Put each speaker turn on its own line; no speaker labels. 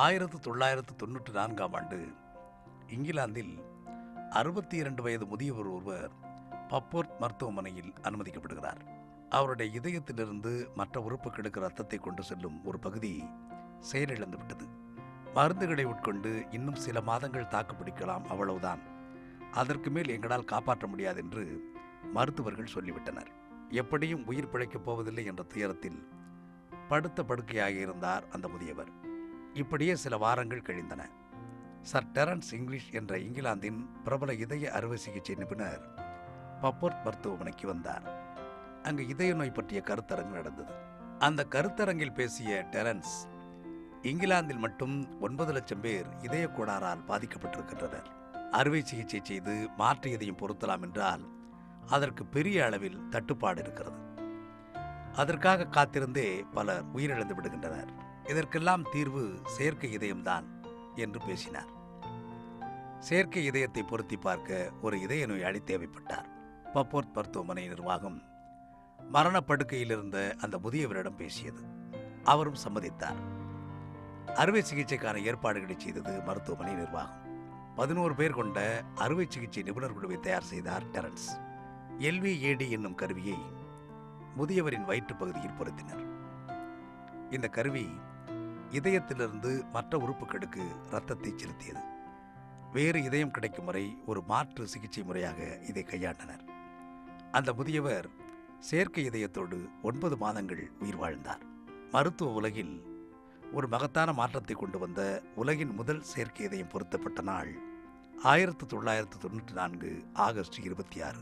ஆயிரத்து தொள்ளாயிரத்து தொண்ணூற்றி நான்காம் ஆண்டு இங்கிலாந்தில் அறுபத்தி இரண்டு வயது முதியவர் ஒருவர் பப்போர்ட் மருத்துவமனையில் அனுமதிக்கப்படுகிறார். அவருடைய இதயத்திலிருந்து மற்ற உறுப்புகளுக்கு ரத்தத்தை கொண்டு செல்லும் ஒரு பகுதி செயலிழந்து விட்டது மருந்துகளை உட்கொண்டு இன்னும் சில மாதங்கள் தாக்கு பிடிக்கலாம் அவ்வளவுதான். அதற்கு மேல் எங்களால் காப்பாற்ற முடியாது என்று மருத்துவர்கள் சொல்லிவிட்டனர். எப்படியும் உயிர் பிழைக்கப் போவதில்லை என்ற துயரத்தில் படுத்த படுக்கையாக இருந்தார் அந்த முதியவர். இப்படியே சில வாரங்கள் கழிந்தன. சர் டெரன்ஸ் இங்கிலீஷ் என்ற இங்கிலாந்தின் பிரபல இதய அறுவை சிகிச்சை நிபுணர் பப்போர்ட் மருத்துவமனைக்கு வந்தார். அங்கு இதய நோய் பற்றிய கருத்தரங்கு நடந்தது. அந்த கருத்தரங்கில் பேசிய டெரன்ஸ் இங்கிலாந்தில் மட்டும் ஒன்பது லட்சம் பேர் இதய கோளாறால் பாதிக்கப்பட்டிருக்கின்றனர். அறுவை சிகிச்சை செய்து மாற்று இதயம் பொருத்தலாம் என்றால் அதற்கு பெரிய அளவில் தட்டுப்பாடு இருக்கிறது. அதற்காக காத்திருந்தே பலர் உயிரிழந்து விடுகின்றனர். இதற்கெல்லாம் தீர்வு செயற்கை இதயம்தான் என்று பேசினார். செயற்கை இதயத்தை பொருத்தி பார்க்க ஒரு இதய நோயாளி தேவைப்பட்டார். பப்போர்த் மருத்துவமனை நிர்வாகம் மரணப்படுக்கையில் இருந்த அந்த முதியவரிடம் பேசியது. அவரும் சம்மதித்தார். அறுவை சிகிச்சைக்கான ஏற்பாடுகளை செய்தது மருத்துவமனை நிர்வாகம். பதினோரு பேர் கொண்ட அறுவை சிகிச்சை நிபுணர் குழுவை தயார் செய்தார் டெரன்ஸ். எல்விஏடி என்னும் கருவியை முதியவரின் வயிற்றுப் பகுதியில் பொருத்தினர். இந்த கருவி இதயத்திலிருந்து மற்ற உறுப்புகளுக்கு இரத்தத்தை செலுத்தியது. வேறு இதயம் கிடைக்கும் வரை ஒரு மாற்று சிகிச்சை முறையாக இதை கையாண்டனர். அந்த முதியவர் செயற்கை இதயத்தோடு ஒன்பது மாதங்கள் உயிர் வாழ்ந்தார். மருத்துவ உலகில் ஒரு மகத்தான மாற்றத்தை கொண்டு வந்த உலகின் முதல் செயற்கை இதயம் பொருத்தப்பட்ட நாள் ஆயிரத்து தொள்ளாயிரத்து தொண்ணூற்றி நான்கு ஆகஸ்ட் இருபத்தி ஆறு.